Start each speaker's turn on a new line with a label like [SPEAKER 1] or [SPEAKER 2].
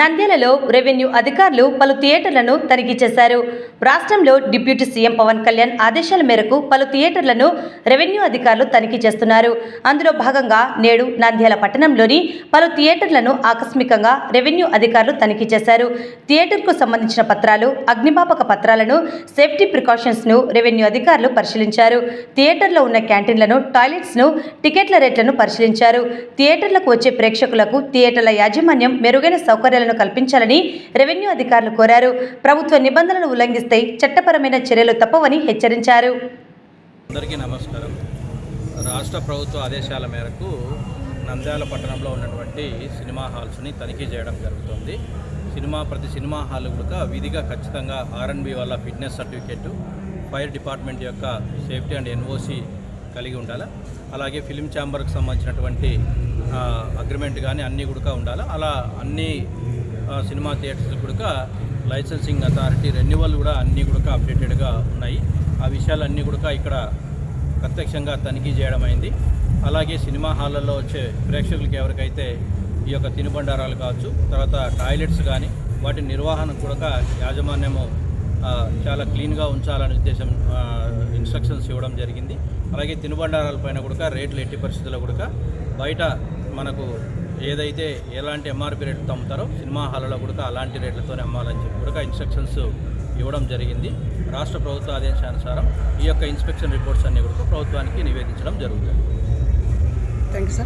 [SPEAKER 1] నంద్యాలలో రెవెన్యూ అధికారులు పలు థియేటర్లను తనిఖీ చేశారు. రాష్ట్రంలో డిప్యూటీ సీఎం పవన్ కళ్యాణ్ ఆదేశాల మేరకు పలు థియేటర్లను రెవెన్యూ అధికారులు తనిఖీ చేస్తున్నారు. అందులో భాగంగా నేడు నంద్యాల పట్టణంలోని పలు థియేటర్లను ఆకస్మికంగా రెవెన్యూ అధికారులు తనిఖీ చేశారు. థియేటర్కు సంబంధించిన పత్రాలు అగ్నిమాపక పత్రాలను సేఫ్టీ ప్రికాషన్స్ను రెవెన్యూ అధికారులు పరిశీలించారు. థియేటర్లో ఉన్న క్యాంటీన్లను టాయిలెట్స్ను టికెట్ల రేట్లను పరిశీలించారు. థియేటర్లకు వచ్చే ప్రేక్షకులకు థియేటర్ల యాజమాన్యం మెరుగైన సౌకర్యాలను కల్పించాలని రెవెన్యూ అధికారులు కోరారు. ప్రభుత్వ నిబంధనలు ఉల్లంఘిస్తే చట్టపరమైన చర్యలు తప్పవని హెచ్చరించారు.
[SPEAKER 2] అందరికీ నమస్కారం. రాష్ట్ర ప్రభుత్వ ఆదేశాల మేరకు నంద్యాల పట్టణంలో ఉన్నటువంటి సినిమా హాల్స్ని తనిఖీ చేయడం జరుగుతుంది. సినిమా ప్రతి సినిమా హాల్ కూడా విధిగా ఖచ్చితంగా ఆర్ఎన్బి వల్ల ఫిట్నెస్ సర్టిఫికేట్ ఫైర్ డిపార్ట్మెంట్ యొక్క సేఫ్టీ అండ్ ఎన్ఓసి కలిగి ఉండాలి? అలాగే ఫిలిం ఛాంబర్కి సంబంధించినటువంటి అగ్రిమెంట్ కానీ అన్నీ కూడా ఉండాలి? అలా అన్ని సినిమా థియేటర్స్ కూడా లైసెన్సింగ్ అథారిటీ రెన్యువల్ కూడా అన్నీ కూడా అప్డేటెడ్గా ఉన్నాయి. ఆ విషయాలన్నీ కూడా ఇక్కడ ప్రత్యక్షంగా తనిఖీ చేయడం అయింది. అలాగే సినిమా హాళ్ళల్లో వచ్చే ప్రేక్షకులకి ఎవరికైతే ఈ యొక్క తినుబండారాలు కావచ్చు తర్వాత టాయిలెట్స్ కానీ వాటి నిర్వహణ కూడా యాజమాన్యము చాలా క్లీన్గా ఉంచాలనే ఉద్దేశం ఇన్స్ట్రక్షన్స్ ఇవ్వడం జరిగింది. అలాగే తినుబండారాల పైన కూడా రేట్లు ఎట్టి పరిస్థితుల్లో కూడా బయట మనకు ఏదైతే ఎలాంటి ఎంఆర్పి రేట్లతో అమ్ముతారో సినిమా హాల్లో కూడా అలాంటి రేట్లతోనే అమ్మాలని చెప్పి కూడా ఇన్స్ట్రక్షన్స్ ఇవ్వడం జరిగింది. రాష్ట్ర ప్రభుత్వ ఆదేశానుసారం ఈ యొక్క ఇన్స్పెక్షన్ రిపోర్ట్స్ అన్ని కూడా ప్రభుత్వానికి నివేదించడం జరుగుతుంది.
[SPEAKER 3] Thank you sir